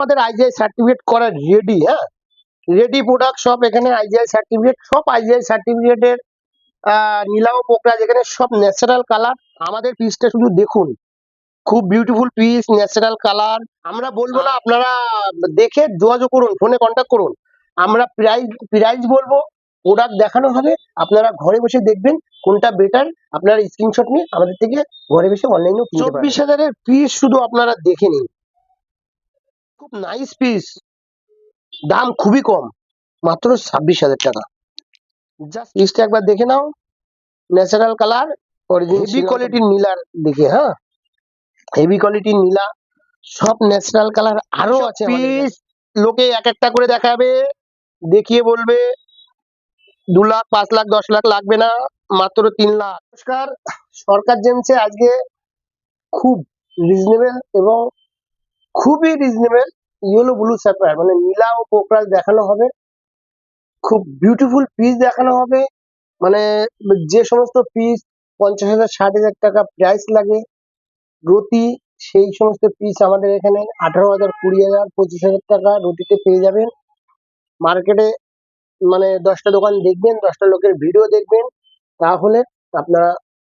আমাদের IGI certificate করা ready হ্যাঁ? রেডি প্রোডাক্ট সব এখানে আইজিআই সার্টিফিকেট সব আইজিআই সার্টিফিকেটের নীলাও পোকরা যেখানে সব ন্যাচারাল কালার আমাদের পিসটা শুধু দেখুন। খুব বিউটিফুল পিস ন্যাচারাল কালার আমরা বলব না আপনারা দেখে যোগাযোগ করুন ফোনে কন্ট্যাক্ট করুন। আমরা প্রাইস প্রাইস বলব প্রোডাক্ট দেখানো হবে আপনারা ঘরে বসে দেখবেন কোনটা বেটার আপনারা স্ক্রিনশট নিয়ে আমাদের থেকে ঘরে বসে অনলাইনেও চব্বিশ হাজারের পিস শুধু আপনারা দেখে নিন। খুব নাইস পিস দাম খুবই কম মাত্র ছাব্বিশ হাজার টাকা। জাস্ট পিসটা একবার দেখে নাও। ন্যাচারাল কালার হেভি কোয়ালিটির নীলার দেখে হ্যাঁ? হেভি কোয়ালিটির নীলা সব ন্যাচারাল কালার আরও আছে পিস লোকে এক একটা করে দেখাবে দেখিয়ে বলবে। দু লাখ পাঁচ লাখ দশ লাখ লাগবে না মাত্র তিন লাখ। নমস্কার। সরকার জেমসে আজকে খুব রিজনেবল এবং খুবই রিজনেবল ইয়েলো ব্লু স্যাপার মানে নীলা ও পোকরাজ দেখানো হবে। খুব বিউটিফুল পিস দেখানো হবে। মানে যে সমস্ত পিস পঞ্চাশ হাজার, ষাট হাজার টাকা প্রাইস লাগে রতি সেই সমস্ত পিস আমাদের এখানে আঠারো হাজার, কুড়ি হাজার, পঁচিশ হাজার টাকা রতিতে পেয়ে যাবেন। মার্কেটে মানে দশটা দোকান দেখবেন, দশটা লোকের ভিডিও দেখবেন, তাহলে আপনারা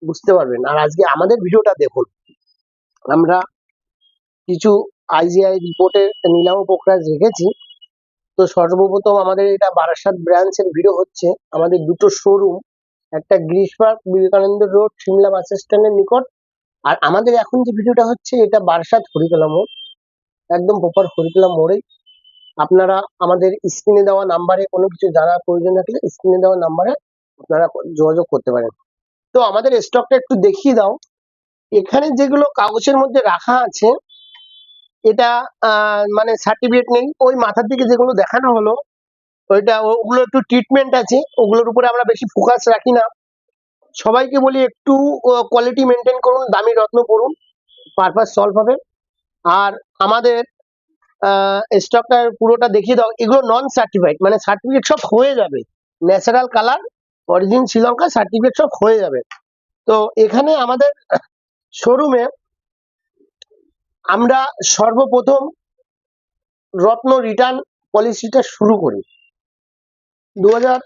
বুঝতে পারবেন। আর আজকে আমাদের ভিডিওটা দেখুন। আমরা কিছু আইজিআই রিপোর্টের নিলাম প্রক্রিয়া রেখেছি তো সর্বপ্রথম আমাদের এটা বারাসাত ব্রাঞ্চের ভিডিও হচ্ছে। আমাদের দুটো শোরুম একটা Girish park Vivekananda road Simla bus স্ট্যান্ডের নিকট। আর আমাদের এখন যে ভিডিওটা হচ্ছে, এটা বারাসাত হরিতলা মোড়। একদম প্রপার হরিতলা মোড়েই। আপনারা আমাদের স্ক্রিনে দেওয়া নাম্বারে কোনো কিছু জানার প্রয়োজন থাকলে স্ক্রিনে দেওয়া নাম্বারে আপনারা যোগাযোগ করতে পারেন। তো আমাদের স্টকটা একটু দেখিয়ে দাও। এখানে যেগুলো কাগজের মধ্যে রাখা আছে এটা মানে সার্টিফিকেট নেই। ওই মাথার দিকে যেগুলো দেখানো হলো, ওইটা ওগুলো একটু ট্রিটমেন্ট আছে, ওগুলোর উপরে আমরা বেশি ফোকাস রাখি না। সবাইকে বলি একটু কোয়ালিটি মেনটেন করুন, দামি রত্ন করুন পারপাস সলভ হবে। আর আমাদের স্টকটা পুরোটা দেখিয়ে দাও, এগুলো নন সার্টিফাইড মানে সার্টিফিকেট সব হয়ে যাবে। Natural colour origin Sri Lanka certificate সব হয়ে যাবে। তো এখানে আমাদের শোরুমে আমরা সর্বপ্রথম রত্ন রিটার্ন পলিসিটা শুরু করি। দু হাজার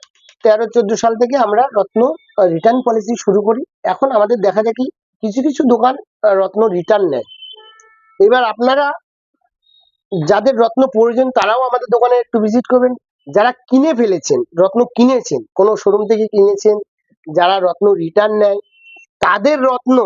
তেরো সাল থেকে আমরা রত্ন রিটার্ন পলিসি শুরু করি। এখন আমাদের দেখা যায় কি, কিছু কিছু দোকান রত্ন রিটার্ন নেয়। এবার আপনারা যাদের রত্ন প্রয়োজন, তারাও আমাদের দোকানে একটু ভিজিট করবেন। যারা কিনে ফেলেছেন, রত্ন কিনেছেন, কোনো শোরুম থেকে কিনেছেন, যারা রত্ন রিটার্ন নেয়, তাদের রত্ন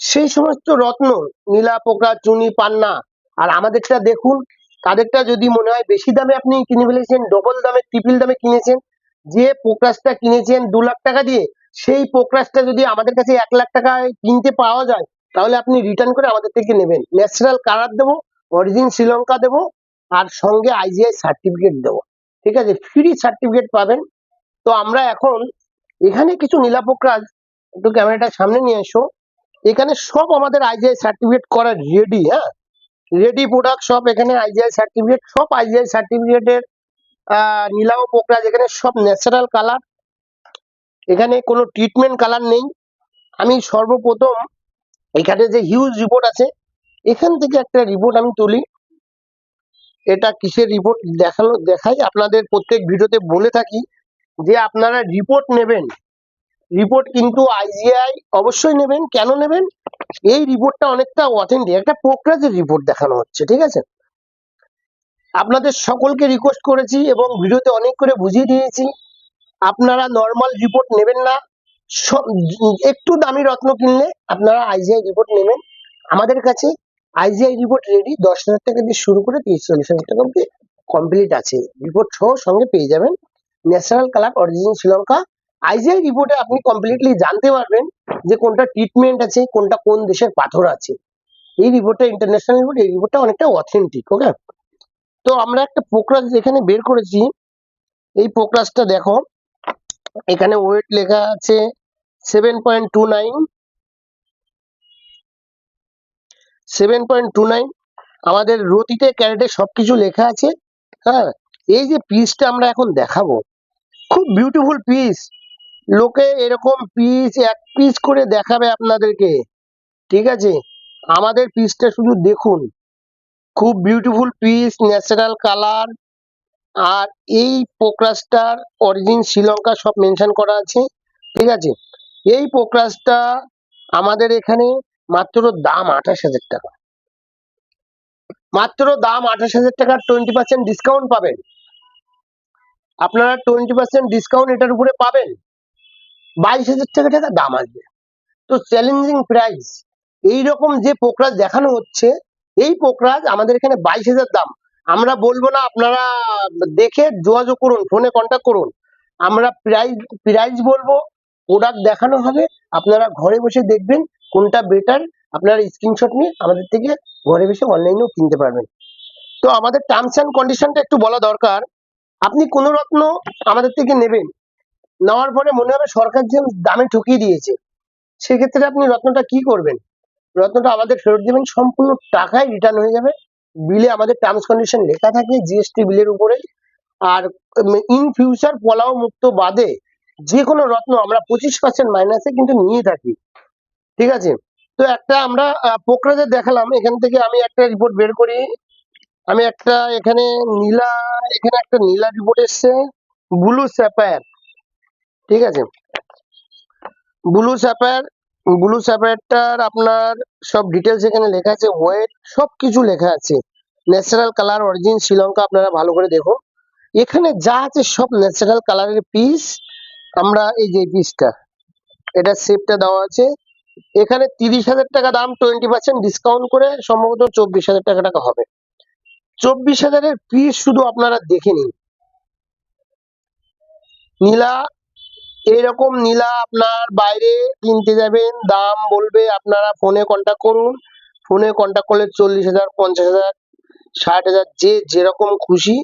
সেই সমস্ত রত্ন, নীলা, পোকা, চুনি, পান্না, আর আমাদেরটা দেখুন, তাদেরটা যদি মনে হয় বেশি দামে আপনি কিনে ফেলেছেন ডবল দামে ট্রিপল দামে কিনেছেন, যে পোকরাসটা কিনেছেন দু লাখ টাকা দিয়ে, সেই পোকরাসটা যদি আমাদের কাছে এক লাখ টাকায় কিনতে পাওয়া যায়, তাহলে আপনি রিটার্ন করে আমাদের থেকে নেবেন। ন্যাচারাল কালার দেবো অরিজিন শ্রীলঙ্কা দেবো, আর সঙ্গে আইজিআই সার্টিফিকেট দেবো। ঠিক আছে? ফ্রি সার্টিফিকেট পাবেন। তো আমরা এখন এখানে কিছু নীলাপোকরাজ একটু ক্যামেরাটা সামনে নিয়ে এসো। এখানে সব আমাদের আইজিআই সার্টিফিকেট করা রেডি হ্যাঁ? রেডি প্রোডাক্ট সব এখানে আইজিআই সার্টিফিকেট সব আইজিআই সার্টিফিকেটের নীলাও পোকরাজ এখানে সব ন্যাচারাল কালার এখানে কোনো ট্রিটমেন্ট কালার নেই। আমি সর্বপ্রথম এখানে যে হিউজ রিপোর্ট আছে, এখান থেকে একটা রিপোর্ট আমি তুলি। এটা কিসের রিপোর্ট দেখানো, দেখাই। আপনাদের প্রত্যেক ভিডিওতে বলে থাকি যে আপনারা রিপোর্ট নেবেন। রিপোর্ট কিন্তু আইজিআই অবশ্যই নেবেন। কেন নেবেন? এই রিপোর্টটা অনেকটা অথেন্টিক একটা প্রোগ্রেসের রিপোর্ট দেখানো হচ্ছে, ঠিক আছে? আপনাদের সকলকে রিকোয়েস্ট করেছি এবং ভিডিওতে অনেক করে বুঝিয়ে দিয়েছি। আপনারা নর্মাল রিপোর্ট নেবেন না। একটু দামি রত্ন কিনলে আপনারা আইজিআই রিপোর্ট নেবেন। আমাদের কাছে আইজিআই রিপোর্ট রেডি দশ হাজার টাকা দিয়ে শুরু করে তিরিশ, চল্লিশ হাজার টাকা অব্দি কমপ্লিট আছে। রিপোর্ট সহ সঙ্গে পেয়ে যাবেন। National colour origin Sri Lanka IGI রিপোর্টে আপনি কমপ্লিটলি জানতে পারবেন যে কোনটা ট্রিটমেন্ট আছে, কোনটা কোন দেশের পাথর আছে। এই রিপোর্টটা ইন্টারন্যাশনাল রিপোর্ট এই রিপোর্টটা অনেকটা অথেন্টিক ওকে তো আমরা একটা পোকরাজ এখানে বের করেছি, এই পোকরাজটা দেখো। এখানে ওয়েট লেখা আছে seven point two nine seven point two nine আমাদের রতিতে, ক্যারেটে সবকিছু লেখা আছে হ্যাঁ? এই যে পিসটা আমরা এখন দেখাবো, খুব বিউটিফুল পিস লোকে এরকম পিস এক পিস করে দেখাবে আপনাদেরকে। ঠিক আছে? আমাদের পিসটা শুধু দেখুন। খুব বিউটিফুল পিস ন্যাচারাল কালার আর এই পোকরাজটার অরিজিন শ্রীলঙ্কা সব মেনশন করা আছে। ঠিক আছে? এই পোকরাজটা আমাদের এখানে মাত্র দাম আঠাশ হাজার টাকা। মাত্র দাম আঠাশ হাজার টাকার টোয়েন্টি পার্সেন্ট ডিসকাউন্ট পাবেন। আপনারা টোয়েন্টি পার্সেন্ট ডিসকাউন্ট এটার উপরে পাবেন। বাইশ হাজার টাকা টাকা দাম আসবে। তো চ্যালেঞ্জিং প্রাইস এইরকম যে পোকরাজ দেখানো হচ্ছে, এই পোকরাজ আমাদের এখানে বাইশ হাজার দাম। আমরা বলব না, আপনারা দেখে যোগাযোগ করুন, ফোনে কন্ট্যাক্ট করুন। আমরা প্রাইস প্রাইস বলব প্রোডাক্ট দেখানো হবে। আপনারা ঘরে বসে দেখবেন কোনটা বেটার আপনারা স্ক্রিনশট নিয়ে আমাদের থেকে ঘরে বসে অনলাইনেও কিনতে পারবেন। তো আমাদের টার্মস অ্যান্ড কন্ডিশনটা একটু বলা দরকার। আপনি কোনো রত্ন আমাদের থেকে নেবেন নেওয়ার পরে মনে হবে সরকার যে দামে ঠকিয়ে দিয়েছে, সেক্ষেত্রে আপনি রত্নটা কি করবেন? রত্নটা আমাদের ফেরত দেবেন, সম্পূর্ণ টাকায় রিটার্ন হয়ে যাবে। বিলে আমাদের টার্মস কন্ডিশন লেখা থাকে জিএসটি বিলের উপরে। আর ইন ফিউচার পলাও মুক্ত বাদে যে কোনো রত্ন আমরা পঁচিশ পার্সেন্ট মাইনাসে কিন্তু নিয়ে থাকি। ঠিক আছে? তো একটা আমরা পোকরাজের দেখালাম। এখান থেকে আমি একটা রিপোর্ট বের করি। আমি একটা এখানে নীলা, এখানে একটা নীলা রিপোর্ট এসছে। ব্লু স্যাপায়ার ঠিক আছে? ব্লু স্যাপায়ার ব্লু স্যাপায়ারটার আপনার সব ডিটেলস এখানে লেখা আছে ওয়েট সব কিছু লেখা আছে। ন্যাচারাল কালার অরিজিন শ্রীলঙ্কা আপনারা ভালো করে দেখুন। এখানে যা আছে সব ন্যাচারাল কালারের পিস আমরা এই যে পিসটা এটা শেপটা দেওয়া আছে। এখানে তিরিশ হাজার টাকা দাম টোয়েন্টি পার্সেন্ট ডিসকাউন্ট করে সম্ভবত চব্বিশ হাজার টাকা টাকা হবে। চব্বিশ হাজারের পিস শুধু আপনারা দেখে নিন। নীলা এইরকম নীলা আপনার বাইরে কিনতে যাবেন। দাম বলবে আপনারা ফোনে কন্ট্যাক্ট করুন। ফোনে কন্ট্যাক্ট করলে চল্লিশ হাজার, পঞ্চাশ হাজার, ষাট হাজার, যে যেরকম খুশি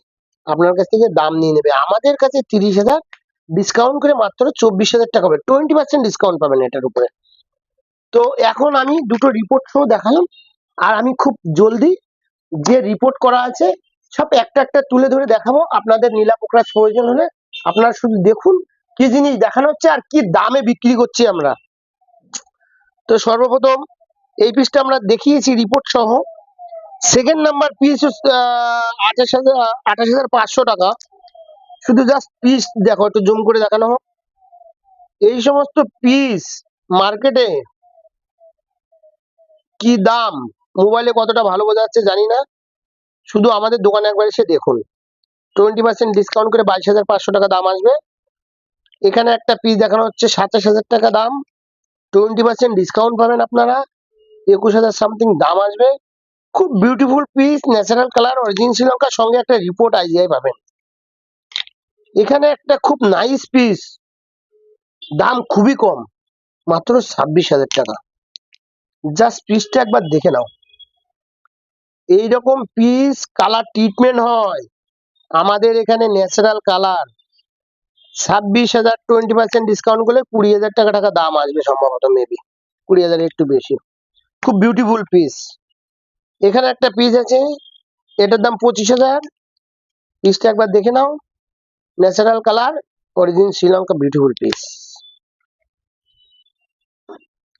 আপনার কাছ থেকে দাম নিয়ে নেবে। আমাদের কাছে তিরিশ হাজার ডিসকাউন্ট করে মাত্র চব্বিশ হাজার টাকা পাবেন টোয়েন্টি পার্সেন্ট ডিসকাউন্ট পাবেন এটার উপরে। তো এখন আমি দুটো রিপোর্ট শো দেখালাম। আর আমি খুব জলদি যে রিপোর্ট করা আছে, সব একটা একটা তুলে ধরে দেখাবো। আপনাদের নীলা পোকরাজ প্রয়োজন হলে আপনারা শুধু দেখুন কি জিনিস দেখানো হচ্ছে আর কি দামে বিক্রি করছি আমরা? তো সর্বপ্রথম এই পিসটা আমরা দেখিয়েছি রিপোর্ট সহ। সেকেন্ড নাম্বার পিস আঠাশ হাজার আঠাশ হাজার পাঁচশো টাকা। শুধু জাস্ট পিস দেখো, একটু জুম করে দেখানো হোক। এই সমস্ত পিস মার্কেটে কি দাম? মোবাইলে কতটা ভালো বোঝা যাচ্ছে জানি না। শুধু আমাদের দোকানে একবার এসে দেখুন। টোয়েন্টি পার্সেন্ট ডিসকাউন্ট করে বাইশ হাজার পাঁচশো টাকা দাম আসবে। এখানে একটা পিস দেখানো হচ্ছে, সাতাশ হাজার টাকা দাম। টোয়েন্টি পার্সেন্ট ডিসকাউন্ট পাবেন আপনারা। একুশ হাজার সামথিং দাম আসবে। খুব beautiful piece natural colour origin শ্রীলঙ্কার সঙ্গে একটা রিপোর্ট আইজিআই পাবেন। এখানে একটা খুব নাইস পিস দাম খুবই কম, মাত্র ছাব্বিশ হাজার টাকা। জাস্ট পিসটা একবার দেখে নাও। এইরকম পিস কালার ট্রিটমেন্ট হয়। আমাদের এখানে ন্যাচারাল কালার ছাব্বিশ হাজার টোয়েন্টি পার্সেন্ট ডিসকাউন্ট করলে কুড়ি হাজার টাকা টাকা দাম আসবে সম্ভবত মেবি কুড়ি হাজার একটু বেশি। খুব বিউটিফুল পিস এখানে একটা পিস আছে, এটার দাম পঁচিশ হাজার। পিসটা একবার দেখে নাও। Natural colour origin Sri Lanka beautiful piece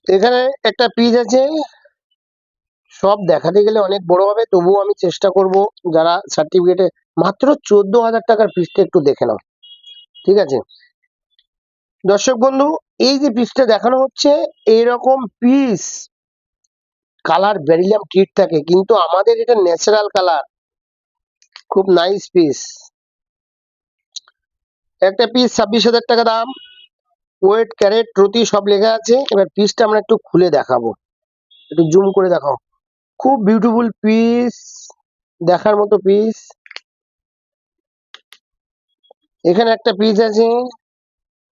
এখানে একটা পিস আছে, সব দেখাতে গেলে অনেক বড় হবে, তবুও আমি চেষ্টা করব যারা সার্টিফিকেটে মাত্র চোদ্দ হাজার টাকার পিসটা একটু দেখে নাও। ঠিক আছে? দর্শক বন্ধু, এই যে পিসটা দেখানো হচ্ছে, এইরকম পিস কালার বেরিলিয়াম কিট থাকে, কিন্তু আমাদের এটা ন্যাচারাল কালার খুব নাইস পিস একটা পিস ছাব্বিশ হাজার টাকা দাম। ওয়েট, ক্যারেট প্রতি সব লেখা আছে। এবার পিসটা আমরা একটু খুলে দেখাবো। একটু জুম করে দেখাও। খুব বিউটিফুল পিস দেখার মতো পিস এখানে একটা পিস আছে।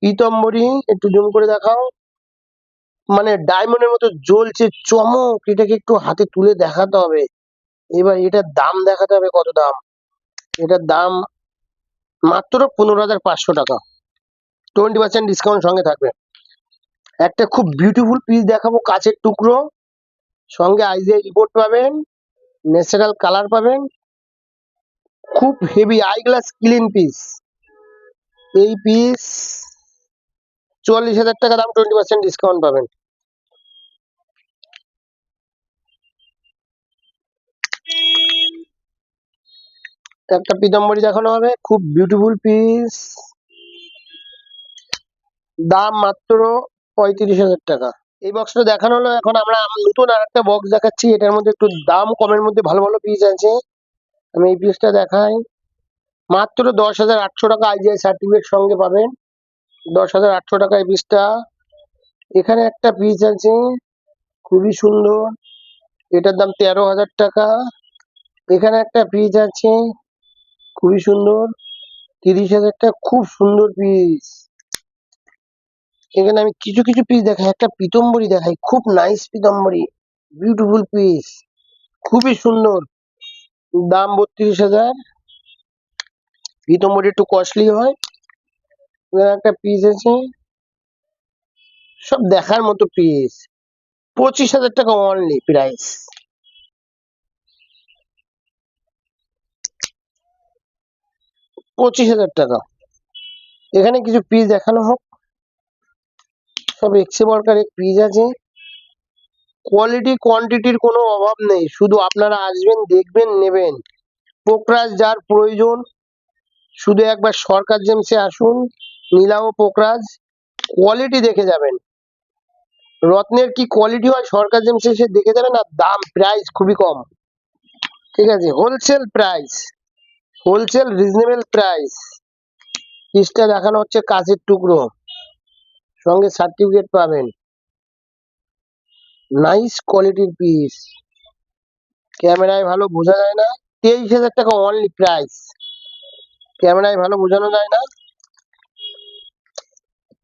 পিতম্বরী একটু জুম করে দেখাও। মানে ডায়মন্ডের মতো জ্বলছে চমক, এটাকে একটু হাতে তুলে দেখাতে হবে। এবার এটার দাম দেখাতে হবে কত দাম? এটার দাম মাত্র পনেরো হাজার পাঁচশো টাকা। টোয়েন্টি পার্সেন্ট ডিসকাউন্ট সঙ্গে থাকবে। একটা খুব বিউটিফুল পিস দেখাবো, কাচের টুকরো। সঙ্গে আইজিআই রিপোর্ট পাবেন ন্যাচারাল কালার পাবেন। খুব heavy eye glass clean piece এই পিস চুয়াল্লিশ হাজার টাকা দাম টোয়েন্টি পার্সেন্ট ডিসকাউন্ট পাবেন। একটা পিতাম্বরী দেখানো হবে, খুব বিউটিফুল পিস দাম মাত্র পঁয়ত্রিশ হাজার টাকা। এই বক্সটা দেখানো হলো, এখন আমরা নতুন আর একটা বক্স দেখাচ্ছি, এটার মধ্যে একটু দাম, কমের মধ্যে ভালো ভালো পিস আছে। আমি এই পিসটা দেখাই। মাত্র দশ হাজার আটশো টাকা আইজিআই সার্টিফিকেট সঙ্গে পাবেন। দশ হাজার আটশো টাকা এই পিসটা এখানে একটা পিস আছে, খুবই সুন্দর। এটার দাম তেরো হাজার টাকা। এখানে একটা পিস আছে, খুবই সুন্দর। তিরিশ হাজার টাকা, খুব সুন্দর পিস এখানে আমি কিছু কিছু পিস দেখাই। একটা পিতম্বরী দেখাই, খুব নাইস পিতম্বরী। বিউটিফুল পিস খুবই সুন্দর। দাম বত্রিশ হাজার। পিতম্বরী একটু কস্টলি হয়। একটা পিস আছে। সব দেখার মতো পিস পঁচিশ হাজার টাকা অনলি প্রাইস পঁচিশ হাজার টাকা। এখানে কিছু পিস দেখানো হোক। সব এক্সে বর্কার এক পিস আছে। কোয়ালিটি কোয়ান্টিটির কোনো অভাব নেই। শুধু আপনারা আসবেন, দেখবেন, নেবেন। পোকরাজ যার প্রয়োজন শুধু একবার সরকার জেমসে আসুন নীলাও পোকরাজ কোয়ালিটি দেখে যাবেন। রত্নের কি কোয়ালিটি হয় সরকার জেমসে এসে দেখে যাবেন? আর দাম প্রাইস খুবই কম। ঠিক আছে wholesale price wholesale reasonable price পিসটা দেখানো হচ্ছে কাঁচের টুকরো। সঙ্গে সার্টিফিকেট পাবেন। নাইস কোয়ালিটির পিস ক্যামেরায় ভালো বোঝা যায় না। তেইশ হাজার টাকা অনলি প্রাইস ক্যামেরায় ভালো বোঝানো যায় না।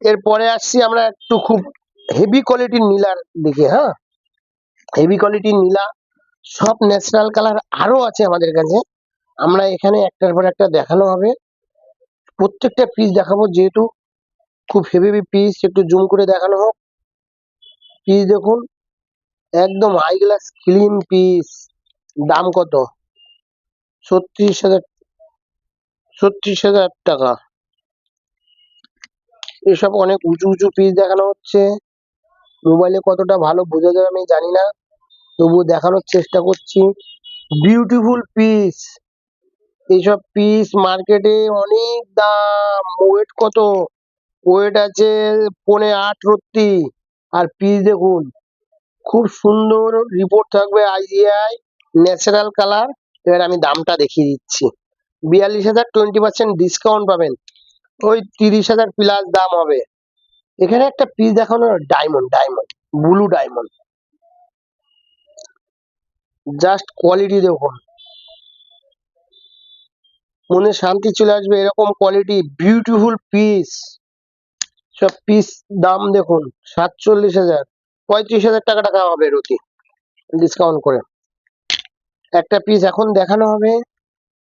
এরপরে আসছি আমরা একটু খুব হেভি কোয়ালিটির নীলার দিকে হ্যাঁ? হেভি কোয়ালিটির নীলা, সব ন্যাচারাল কালার আরও আছে আমাদের কাছে। আমরা এখানে একটার পর একটা দেখানো হবে। প্রত্যেকটা পিস দেখাবো, যেহেতু খুব হেভি হেভি পিস একটু জুম করে দেখানো হোক। পিস দেখুন, একদম হাই গ্লাস ক্লিন পিস দাম কত? ছত্রিশ হাজার ছত্রিশ হাজার টাকা। এসব অনেক উঁচু উঁচু পিস দেখানো হচ্ছে। মোবাইলে কতটা ভালো বোঝা যাবে আমি জানি না। তবুও দেখানোর চেষ্টা করছি। বিউটিফুল পিস এইসব পিস মার্কেটে অনেক দাম। ওয়েট কত? ওয়েট আছে পনে আট রত্তি। আর পিস দেখুন, খুব সুন্দর রিপোর্ট থাকবে আইজিআই ন্যাচারাল কালার এবার আমি দামটা দেখিয়ে দিচ্ছি। বিয়াল্লিশ হাজার টোয়েন্টি পার্সেন্ট ডিসকাউন্ট পাবেন। ওই তিরিশ হাজার প্লাস দাম হবে। এখানে একটা পিস দেখানো diamond diamond blue diamond just quality দেখুন। মনে শান্তি চলে আসবে, এরকম কোয়ালিটি বিউটিফুল পিস সব পিস দাম দেখুন, সাতচল্লিশ হাজার। পঁয়ত্রিশ হাজার টাকা টাকা হবে রতি ডিসকাউন্ট করে। একটা পিস এখন দেখানো হবে।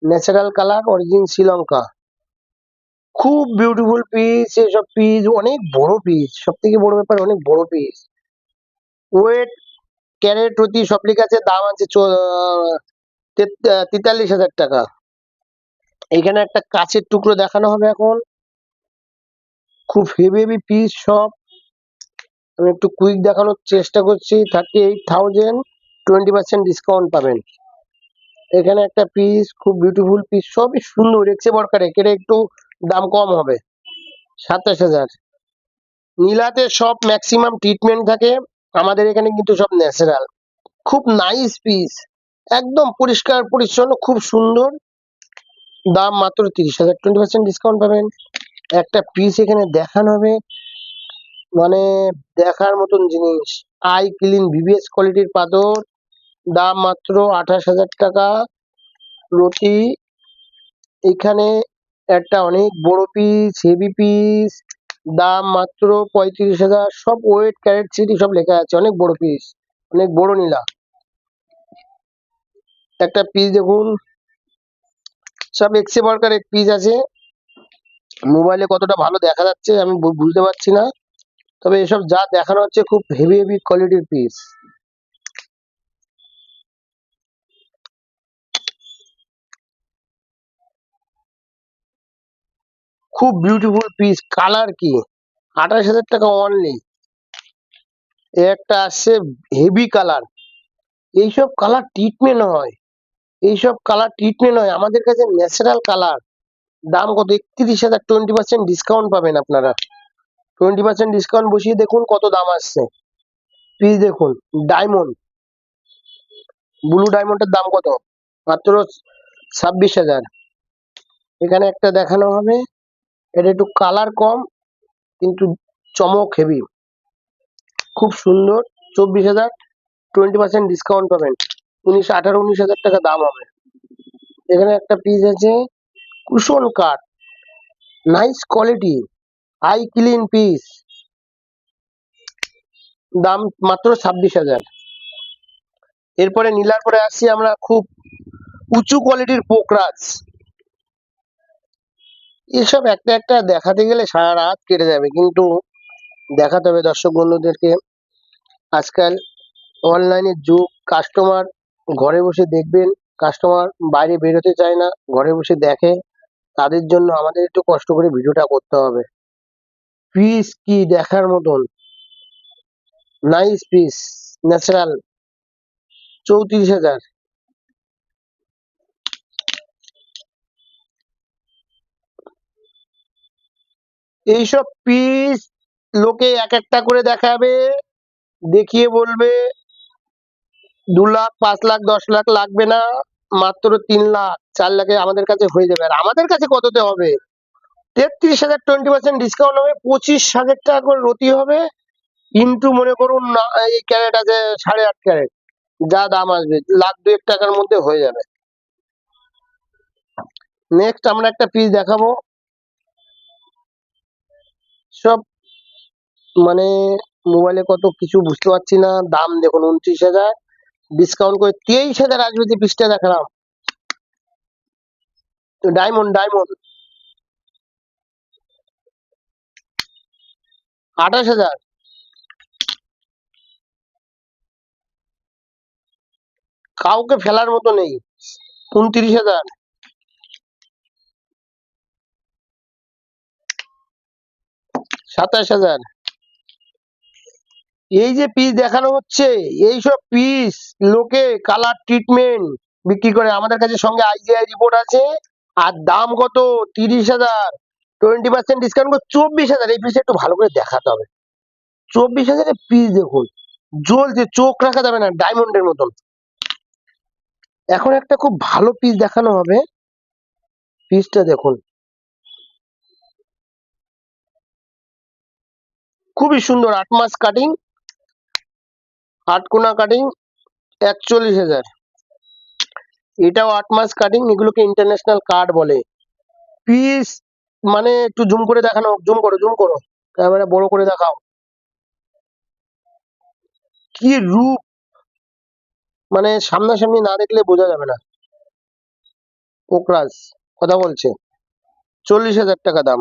ন্যাচারাল কালার অরিজিন শ্রীলঙ্কা খুব বিউটিফুল পিস এসব পিস অনেক বড় পিস সব থেকে বড় ব্যাপার, অনেক বড় পিস ওয়েট ক্যারেট প্রতি সব আছে, দাম আছে তেতাল্লিশ হাজার টাকা। এখানে একটা কাচের টুকরো দেখানো হবে এখন। খুব হেভি হেভি পিস সব। আমি একটু কুইক দেখানোর চেষ্টা করছি thirty eight thousand twenty percent discount পাবেন। এখানে একটা পিস খুব বিউটিফুল পিস সবই সুন্দর এক্সে বরকারে কেটে একটু দাম কম হবে। সাতাশ হাজার। নীলাতে সব ম্যাক্সিমাম ট্রিটমেন্ট থাকে, আমাদের এখানে কিন্তু সব ন্যাচারাল খুব নাইস পিস একদম পরিষ্কার, পরিচ্ছন্ন, খুব সুন্দর। দাম মাত্র তিরিশ হাজার টোয়েন্টি পার্সেন্ট ডিসকাউন্ট পাবেন। একটা পিস এখানে দেখানো হবে। মানে দেখার মতন জিনিস। আই ক্লিন ভিভিএস কোয়ালিটির পাথর। দাম মাত্র আঠাশ হাজার টাকা। রতি এখানে একটা অনেক বড় পিস হেভি পিস দাম মাত্র পঁয়ত্রিশ হাজার। সব ওয়েট ক্যারেট সিটি সব লেখা আছে, অনেক বড় পিস অনেক বড় নীলা। একটা পিস দেখুন, সব এক্সে বার্কার এক পিস আছে। মোবাইলে কতটা ভালো দেখা যাচ্ছে আমি বুঝতে পারছি না। তবে এসব যা দেখানো হচ্ছে খুব হেভি হেভি কোয়ালিটির পিস খুব বিউটিফুল পিস কালার কি? আঠাশ হাজার টাকা অনলি একটা আসছে হেভি কালার এইসব কালার ট্রিটমেন্ট হয়। এইসব কালার ট্রিটমেন্ট হয়। আমাদের কাছে ন্যাচারাল কালার দাম কত? একত্রিশ হাজার টোয়েন্টি পার্সেন্ট ডিসকাউন্ট পাবেন আপনারা। টোয়েন্টি পার্সেন্ট ডিসকাউন্ট বসিয়ে দেখুন কত দাম আসছে। পিস দেখুন ডায়মন্ড ব্লু ডায়মন্ডের দাম কত? মাত্র ছাব্বিশ হাজার। এখানে একটা দেখানো হবে। এটা একটু কালার কম, কিন্তু চমক হেভি খুব সুন্দর। চব্বিশ হাজার টোয়েন্টি পার্সেন্ট ডিসকাউন্ট পাবেন। উনিশ আঠারো উনিশ হাজার টাকা দাম হবে। এখানে একটা পিস আছে, কুশন কাঠ। Nice quality eye clean piece দাম মাত্র ছাব্বিশ হাজার। এরপরে নীলার পরে আসছি আমরা খুব উঁচু কোয়ালিটির পোকরাজ। এসব একটা একটা দেখাতে গেলে সারা রাত কেটে যাবে। কিন্তু দেখাতে হবে দর্শক বন্ধুদেরকে, আজকাল অনলাইনের যুগ কাস্টমার ঘরে বসে দেখবেন কাস্টমার বাইরে বেরোতে চায় না, ঘরে বসে দেখে, তাদের জন্য আমাদের একটু কষ্ট করে ভিডিওটা করতে হবে। পিস কি দেখার মতন? নাইস পিস ন্যাচারাল চৌত্রিশ হাজার। এইসব পিস লোকে এক একটা করে দেখাবে, দেখিয়ে বলবে, দু লাখ, পাঁচ লাখ, দশ লাখ লাগবে না, মাত্র তিন লাখ, চার লাখে আমাদের কাছে হয়ে যাবে। আর আমাদের কাছে কততে হবে? তেত্রিশ হাজার টোয়েন্টি পার্সেন্ট ডিসকাউন্ট হবে, পঁচিশ হাজার টাকা করে রতি হবে। কিন্তু মনে করুন এই ক্যারেট আছে সাড়ে আট ক্যারেট। যা দাম আসবে, লাখ দুয়েক টাকার মধ্যে হয়ে যাবে। নেক্সট আমরা একটা পিস দেখাবো। সব মানে মোবাইলে কত কিছু বুঝতে পারছি না। দাম দেখুন উনত্রিশ হাজার ডিসকাউন্ট করে তেইশ হাজার আসবে যে পিসটা দেখালাম। ডায়মন্ড ডায়মন্ড আঠাশ হাজার। কাউকে ফেলার মতো নেই। উনত্রিশ হাজার। সাতাশ হাজার। এই যে পিস দেখানো হচ্ছে, এইসব পিস লোকে কালার ট্রিটমেন্ট বিক্রি করে। আমাদের কাছে সঙ্গে আইজিআই রিপোর্ট আছে, আর দাম কত? তিরিশ হাজার। টোয়েন্টি পার্সেন্ট ডিসকাউন্ট করে, চব্বিশ হাজার। এই পিসটা একটু ভালো করে দেখাতে হবে। চব্বিশ হাজারের পিস দেখুন জ্বলছে, চোখ রাখা যাবে না ডায়মন্ডের মতন। এখন একটা খুব ভালো পিস দেখানো হবে। পিসটা দেখুন। খুবই সুন্দর আট মাস কাটিং আটকোনা কাটিং একচল্লিশ হাজার। এটাও আট মাস কাটিং এগুলোকে ইন্টারন্যাশনাল কার্ড বলে। পিস মানে একটু জুম করে দেখানো জুম করো জুম করো। ক্যামেরা বড় করে দেখাও। কি রূপ? মানে সামনাসামনি না দেখলে বোঝা যাবে না। কোকরাজ কথা বলছে। চল্লিশ হাজার টাকা দাম।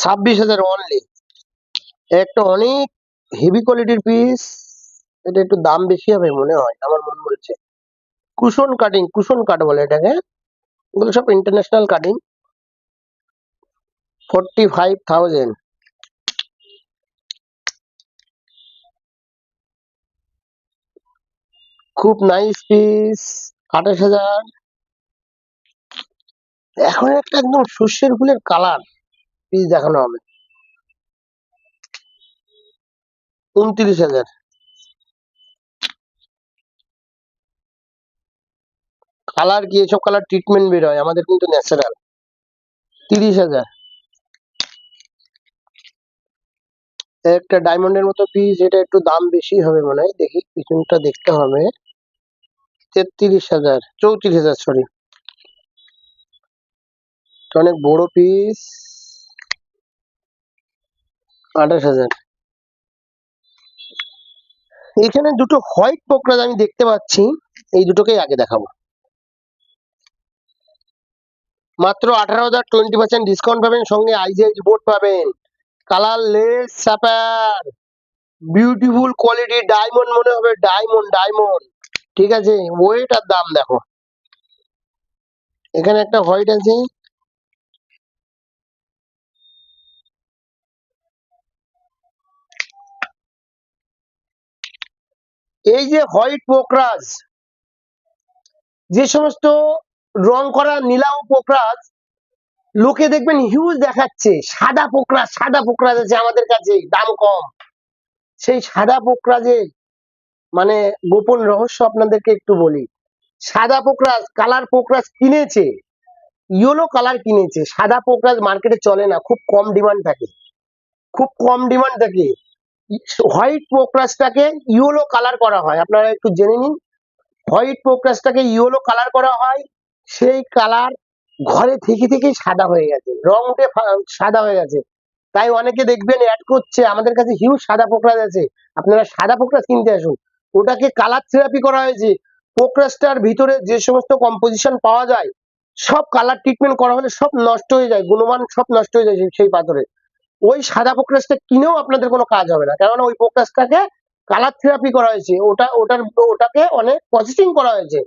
ছাব্বিশ হাজার অনলি একটা অনেক হেভি কোয়ালিটির পিস এটা একটু দাম বেশি হবে মনে হয়, আমার মন বলছে কুশন কাটিং কুশন কাট বলে এটাকে। এগুলো সব international cutting forty five thousand খুব নাইস পিস আঠাশ হাজার। এখন একটা একদম সর্ষের ফুলের কালার পিস দেখানো হবে। উনত্রিশ হাজার। কালার কি? এসব কালার ট্রিটমেন্ট বেরোয় আমাদের কিন্তু ন্যাচারাল তিরিশ হাজার। একটা ডায়মন্ডের মতো পিস এটা একটু দাম বেশি হবে মনে হয়। দেখি, পিছনটা দেখতে হবে। তেত্রিশ হাজার, চৌত্রিশ হাজার সরি অনেক বড় পিস আঠাশ হাজার। এখানে দুটো হোয়াইট পোকরাজ আমি দেখতে পাচ্ছি, এই দুটোকেই আগে দেখাবো। মাত্র আঠারো হাজার টোয়েন্টি পার্সেন্ট ডিসকাউন্ট পাবেন, সঙ্গে আইজিআই রিপোর্ট পাবেন। Colour less sapphire. Beautiful quality diamond মনে হবে ডায়মন্ড ডায়মন্ড ঠিক আছে ওয়েট আর দাম দেখো। এখানে একটা হোয়াইট আছে। এই যে হোয়াইট পোকরাজ, যে সমস্ত রং করা নীলাও পোকরাজ, লোকে দেখবেন হিউজ দেখাচ্ছে। সাদা পোকরাজ সাদা পোকরাজ আছে আমাদের কাছে, দাম কম। সেই সাদা পোকরাজের মানে গোপন রহস্য আপনাদেরকে একটু বলি। সাদা পোকরাজ, কালার পোকরাজ কিনেছে। ইয়েলো কালার কিনেছে। সাদা পোকরাজ মার্কেটে চলে না, খুব কম ডিমান্ড থাকে। খুব কম ডিমান্ড থাকে। হোয়াইট পোকরাজটাকে ইয়েলো কালার করা হয়। আপনারা একটু জেনে নিন। হোয়াইট পোকরাজটাকে ইয়েলো কালার করা হয়। সেই কালার ঘরে থেকে থেকেই সাদা হয়ে গেছে। রং উঠে সাদা হয়ে গেছে। তাই অনেকে দেখবেন অ্যাড করছে। আমাদের কাছে হিউজ সাদা পোকরাজ আছে। আপনারা সাদা পোকরাজ কিনতে আসুন। ওটাকে কালার থেরাপি করা হয়েছে। পোকরাজটার ভিতরে যে সমস্ত কম্পোজিশন পাওয়া যায়, সব কালার ট্রিটমেন্ট করা হলে সব নষ্ট হয়ে যায়। গুণমান সব নষ্ট হয়ে যায় সেই পাথরে। ওই সাদা পোকরাজটা কিনেও আপনাদের কোনো কাজ হবে না। কেননা ওই পোকরাজটাকে কালার থেরাপি করা হয়েছে। ওটা, ওটার, ওটাকে অনেক প্রসেসিং করা হয়েছে।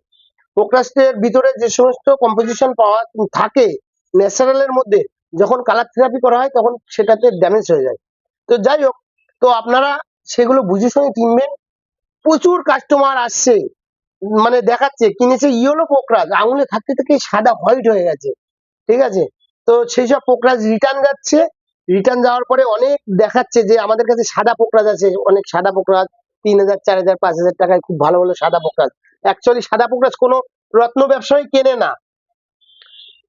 পোকরাজের ভিতরে যে সমস্ত কম্পোজিশন পাওয়া থাকে ন্যাচারালের মধ্যে, যখন কালার থেরাপি করা হয় তখন সেটাতে ড্যামেজ হয়ে যায়। তো যাই হোক, তো আপনারা সেগুলো বুঝে শুনে কিনবেন। প্রচুর কাস্টমার আসছে। মানে দেখাচ্ছে, কিনেছে ইয়েলো পোকরাজ। আঙুলে থাকতে থেকে সাদা হোয়াইট হয়ে গেছে। ঠিক আছে? তো সেই সব পোকরাজ রিটার্ন যাচ্ছে। রিটার্ন যাওয়ার পরে অনেক দেখাচ্ছে যে আমাদের কাছে সাদা পোকরাজ আছে। অনেক সাদা পোকরাজ, তিন হাজার, চার হাজার, পাঁচ হাজার টাকায় খুব ভালো ভালো সাদা পোকরাজ। অ্যাকচুয়ালি সাদা পোকরাজ কোনো রত্ন ব্যবসায়ী কেনে না।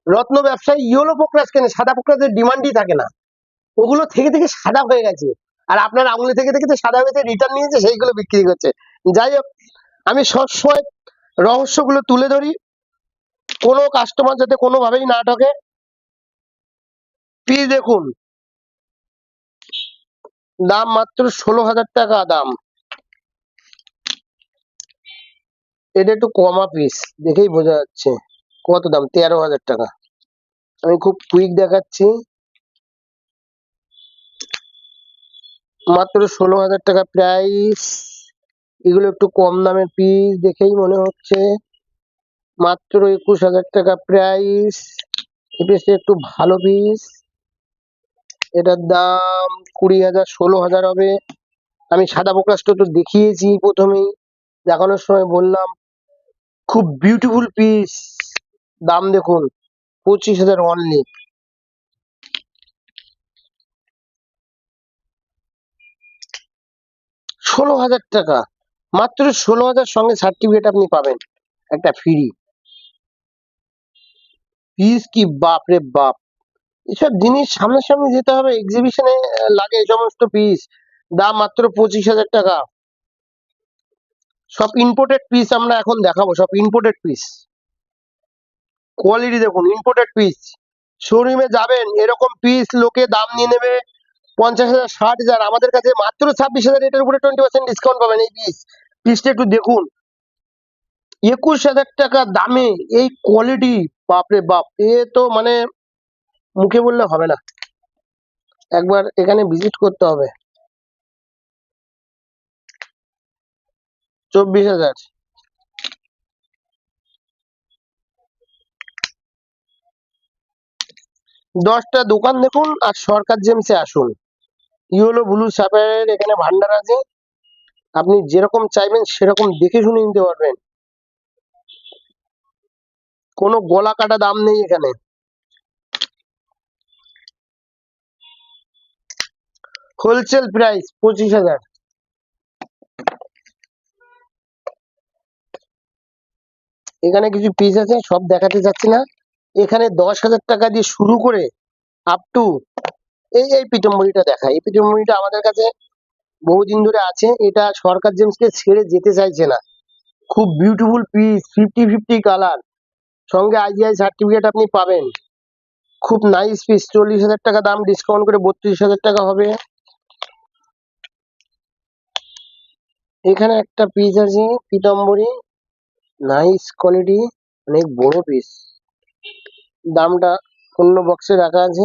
রত্ন ব্যবসায়ী ইয়েলো পোকরাজ কেনে, সাদা পোকরাজের ডিমান্ডই থাকে না। ওগুলো থেকে থেকে সাদা হয়ে গেছে। আর আপনার আঙুলে থেকে থেকে সাদা হয়েছে রিটার্ন নিয়েছে সেইগুলো বিক্রি করছে। যাই হোক, আমি সবসময় রহস্যগুলো তুলে ধরি। কোনো কাস্টমার যাতে কোনোভাবেই না ঠকে। পিস দেখুন দাম মাত্র ষোলো হাজার টাকা দাম। এটা একটু কমা পিস দেখেই বোঝা যাচ্ছে। কত দাম? তেরো হাজার টাকা। আমি খুব কুইক দেখাচ্ছি। মাত্র ষোলো হাজার টাকা প্রাইস এগুলো একটু কম দামের পিস দেখেই মনে হচ্ছে। মাত্র একুশ হাজার টাকা প্রাইস এই পিসটা একটু ভালো পিস এটার দাম কুড়ি হাজার, ষোলো হাজার হবে। আমি সাদা পোকরাজটা তো দেখিয়েছি প্রথমেই। দেখানোর সময় বললাম, খুব বিউটিফুল পিস দাম দেখুন, পঁচিশ হাজার অনলি ষোলো হাজার টাকা। মাত্র ষোলো হাজার সঙ্গে সার্টিফিকেট আপনি পাবেন। একটা ফ্রি পিস কি? বাপ রে বাপ। এসব জিনিস সামনাসামনি যেতে হবে। এক্সিবিশনে লাগে এই সমস্ত পিস দাম মাত্র পঁচিশ হাজার টাকা। সব ইম্পোর্টেড পিস আমরা এখন দেখাবো, সব ইম্পোর্টেড পিস কোয়ালিটি দেখুন ইম্পোর্টেড পিস শোরুমে যাবেন, এরকম পিস লোকে দাম নিয়ে নেবে পঞ্চাশ হাজার, ষাট হাজার। আমাদের কাছে মাত্র ছাব্বিশ হাজার, এটার উপরে টোয়েন্টি পার্সেন্ট ডিসকাউন্ট পাবেন এই পিস পিসটা একটু দেখুন। একুশ হাজার টাকা দামে এই কোয়ালিটি বাপরে বাপ। এ তো মানে মুখে বললে হবে না। একবার এখানে ভিজিট করতে হবে। চব্বিশ হাজার। দশটা দোকান দেখুন আর সরকার জেমসে আসুন। ইয়েলো ব্লু সাপের এখানে ভান্ডার আছে। আপনি যেরকম চাইবেন সেরকম দেখে শুনে নিতে পারবেন। কোনো গলা কাটা দাম নেই এখানে। হোলসেল প্রাইস পঁচিশ হাজার। এখানে কিছু পিস আছে, সব দেখাতে যাচ্ছি না। এখানে দশ হাজার টাকা দিয়ে শুরু করে আপ টু এই এই পিটম্বরিটা দেখা। এই পিটম্বরিটা আমাদের কাছে বহুদিন ধরে আছে। এটা সরকার জেমসকে ছেড়ে যেতে চাইছে না। খুব beautiful piece fifty fifty colour সঙ্গে আইজিআই সার্টিফিকেট আপনি পাবেন। খুব নাইস পিস চল্লিশ হাজার টাকা দাম ডিসকাউন্ট করে বত্রিশ হাজার টাকা হবে। এখানে একটা পিস আছে, পিতাম্বরী। নাইস কোয়ালিটি অনেক বড় পিস দামটা অন্য বক্সে রাখা আছে।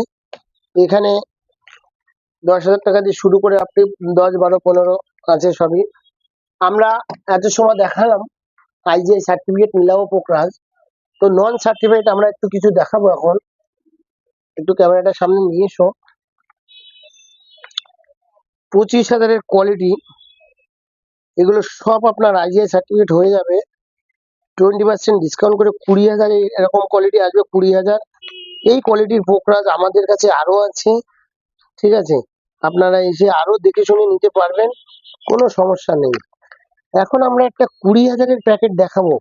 এখানে দশ হাজার টাকা দিয়ে শুরু করে আপনি দশ, বারো, পনেরো আছে সবই। আমরা এত সময় দেখালাম আইজিআই সার্টিফিকেট নিলাম পোকরাজ তো নন সার্টিফিকেট আমরা একটু কিছু দেখাবো এখন। একটু ক্যামেরাটার সামনে নিয়ে এসো। পঁচিশ হাজারের কোয়ালিটি এগুলো সব আপনার আইজিআই সার্টিফিকেট হয়ে যাবে। টোয়েন্টি পার্সেন্ট ডিসকাউন্ট করে কুড়ি হাজার, এরকম কোয়ালিটি আসবে কুড়ি হাজার। এই কোয়ালিটির পোকরাজ আমাদের কাছে আরও আছে, ঠিক আছে? আপনারা এসে আরও দেখে শুনে নিতে পারবেন, কোনো সমস্যা নেই। এখন আমরা একটা কুড়ি হাজারের প্যাকেট দেখাবো।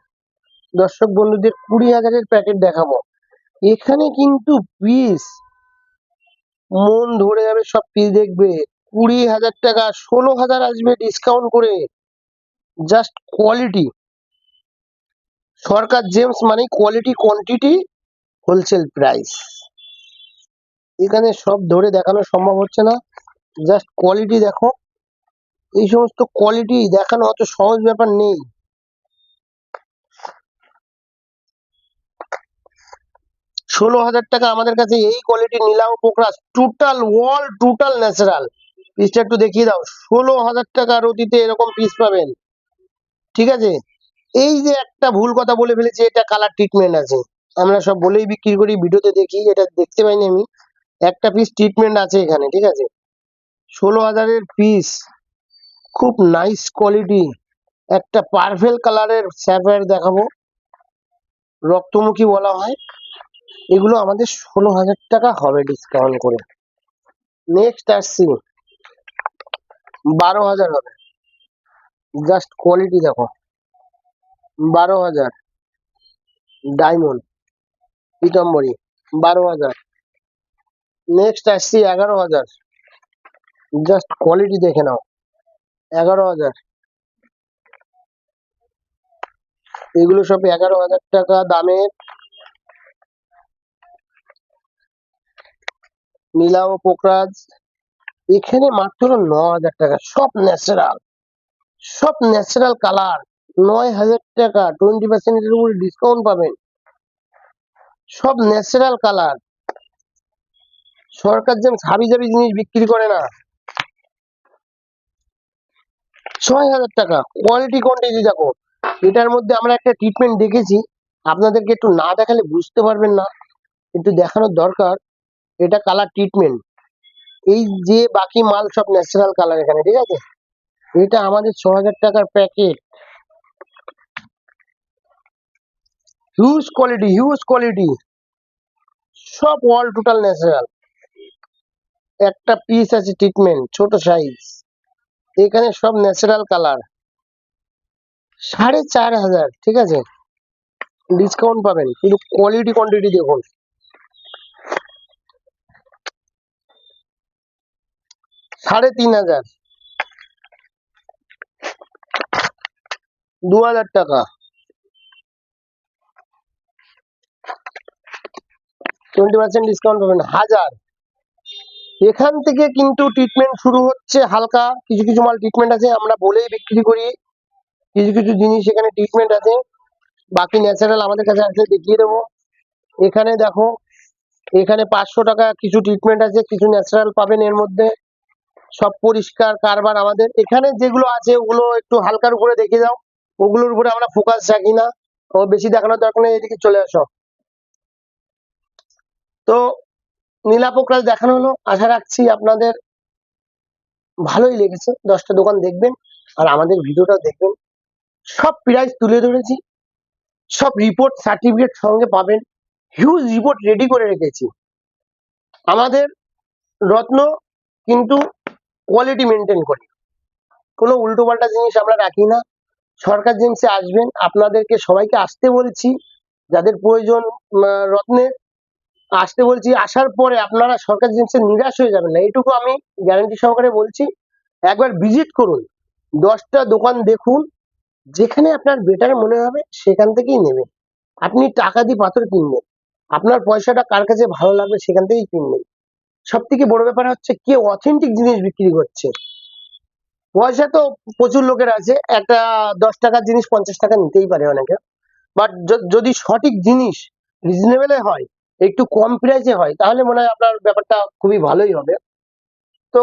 দর্শক বন্ধুদের, কুড়ি হাজারের প্যাকেট দেখাবো। এখানে কিন্তু পিস মন ধরে যাবে সব পিস দেখবে। কুড়ি হাজার টাকা, ষোলো হাজার আসবে ডিসকাউন্ট করে। জাস্ট কোয়ালিটি সরকার জেমস মানে কোয়ালিটি কোয়ান্টিটি হোলসেল প্রাইস এখানে সব ধরে দেখানো সম্ভব হচ্ছে না। জাস্ট কোয়ালিটি দেখো। এই সমস্ত কোয়ালিটি দেখানো অত সহজ ব্যাপার নেই। ষোলো হাজার টাকা আমাদের কাছে এই কোয়ালিটি নিলাম পোকরাজ টোটাল ওয়াল টোটাল ন্যাচারাল পিসটা একটু দেখিয়ে দাও। ষোলো হাজার টাকা রতিতে এরকম পিস পাবেন। ঠিক আছে? এই যে একটা ভুল কথা বলে ফেলেছি, এটা কালার ট্রিটমেন্ট আছে। আমরা সব বলেই বিক্রি করি, ভিডিওতে দেখি, এটা দেখতে পাইনি আমি। একটা পিস ট্রিটমেন্ট আছে এখানে, ঠিক আছে? ষোলো হাজারের পিস খুব নাইস কোয়ালিটি একটা পার্পেল কালারের স্যাফায়ার দেখাবো। রক্তমুখী বলা হয়। এগুলো আমাদের ষোলো হাজার টাকা হবে ডিসকাউন্ট করে। নেক্সট আসছি। বারো হাজার হবে। জাস্ট কোয়ালিটি দেখো। বারো হাজার। ডায়মন্ড পিতম্বরী বারো হাজার। নেক্সট আসছি এগারো হাজার। জাস্ট কোয়ালিটি দেখে নাও। এগারো হাজার। এগুলো সব এগারো হাজার টাকা দামের। নীলা ও পোকরাজ এখানে মাত্র ন হাজার টাকা। সব ন্যাচারাল সব ন্যাচারাল কালার নয় হাজার টাকা টোয়েন্টি পার্সেন্টের উপরে ডিসকাউন্ট পাবেন। সব ন্যাচারাল কালার সরকার যেমন হাবি জাবি জিনিস বিক্রি করে না। ছয় হাজার টাকা। কোয়ালিটি কোয়ান্টিটি দেখো। এটার মধ্যে আমরা একটা ট্রিটমেন্ট দেখেছি। আপনাদেরকে একটু না দেখালে বুঝতে পারবেন না। একটু দেখানোর দরকার। এটা কালার ট্রিটমেন্ট এই যে বাকি মাল সব ন্যাচারাল কালার এখানে, ঠিক আছে? এটা আমাদের ছ হাজার টাকার packet huge quality huge quality সব অল টোটাল ন্যাচারাল একটা পিস আছে ট্রিটমেন্ট ছোট সাইজ এখানে সব ন্যাচারাল কালার সাড়ে চার হাজার, ঠিক আছে? ডিসকাউন্ট পাবেন, কিন্তু কোয়ালিটি কোয়ান্টিটি দেখুন। সাড়ে তিন হাজার। দু হাজার টাকা। টোয়েন্টি পার্সেন্ট ডিসকাউন্ট পাবেন, হাজার। এখান থেকে কিন্তু ট্রিটমেন্ট শুরু হচ্ছে হালকা, কিছু কিছু মাল ট্রিটমেন্ট আছে, আমরা বলেই বিক্রি করি। কিছু কিছু জিনিস এখানে ট্রিটমেন্ট আছে, বাকি ন্যাচারাল আমাদের কাছে আছে, দেখিয়ে দেবো। এখানে দেখো, এখানে পাঁচশো টাকা কিছু ট্রিটমেন্ট আছে, কিছু ন্যাচারাল পাবেন এর মধ্যে। সব পরিষ্কার কারবার আমাদের। এখানে যেগুলো আছে, ওগুলো একটু হালকার উপরে দেখে যাও ওগুলোর উপরে আমরা ফোকাস রাখি না। ও বেশি দেখানোর দরকার নেই, এদিকে চলে আসো। তো নীলাপোকরাজ দেখানো হলো। আশা রাখছি আপনাদের ভালোই লেগেছে। দশটা দোকান দেখবেন আর আমাদের ভিডিওটা দেখবেন। সব প্রাইস তুলে ধরেছি। সব রিপোর্ট সার্টিফিকেট সঙ্গে পাবেন। হিউজ রিপোর্ট রেডি করে রেখেছি। আমাদের রত্ন কিন্তু কোয়ালিটি মেনটেন করি। কোনো উল্টোপাল্টা জিনিস আমরা রাখি না। সরকার জিনিসে আসবেন আপনাদেরকে সবাইকে আসতে বলছি যাদের প্রয়োজন উম, রত্নের আসতে বলছি আসার পরে আপনারা সরকার জিনিসে নিরাশ হয়ে যাবেন না এইটুকু আমি গ্যারান্টি সহকারে বলছি। একবার ভিজিট করুন দশটা দোকান দেখুন যেখানে আপনার বেটার মনে হবে সেখান থেকেই নেবেন। আপনি টাকা দিয়ে পাথর কিনবেন আপনার পয়সাটা কার কাছে ভালো লাগবে সেখান থেকেই কিনবেন। সব থেকে বড় ব্যাপার হচ্ছে কে অথেন্টিক জিনিস বিক্রি করছে। পয়সা তো প্রচুর লোকের আছে। একটা দশ টাকার জিনিস পঞ্চাশ টাকা নিতেই পারে অনেকে। বাট যদি সঠিক জিনিস রিজনেবল হয়, একটু কম প্রাইসে হয়, তাহলে মনে হয় আপনার ব্যাপারটা খুবই ভালোই হবে। তো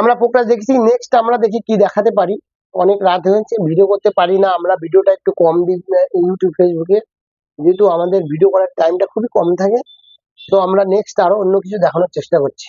আমরা পোকরা দেখেছি নেক্সট আমরা দেখি কি দেখাতে পারি। অনেক রাত হয়েছে ভিডিও করতে পারি না আমরা। ভিডিওটা একটু কম দিই ইউটিউব ফেসবুকে যেহেতু আমাদের ভিডিও করার টাইমটা খুবই কম থাকে। তো আমরা নেক্সট আরও অন্য কিছু দেখানোর চেষ্টা করছি।